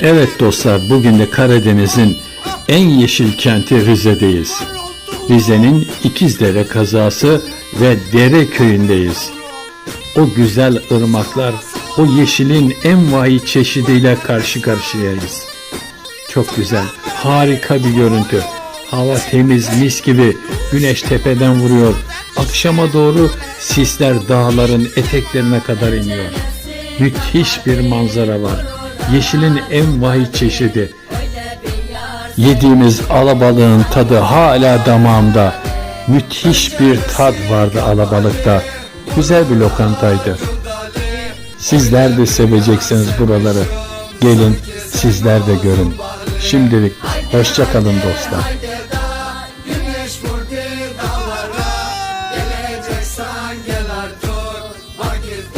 Evet dostlar bugün de Karadeniz'in en yeşil kenti Rize'deyiz. Rize'nin İkizdere kazası ve Dere köyündeyiz. O güzel ırmaklar, o yeşilin en vahid çeşidiyle karşı karşıyayız. Çok güzel, harika bir görüntü. Hava temiz, mis gibi, güneş tepeden vuruyor. Akşama doğru sisler dağların eteklerine kadar iniyor. Müthiş bir manzara var yeşilin en vahiy çeşidi. Yediğimiz alabalığın tadı hala damağımda. Müthiş bir tad vardı alabalıkta. Güzel bir lokantaydı. Sizler de seveceksiniz buraları. Gelin sizler de görün. Şimdilik hoşça kalın dostlar. Gel artık.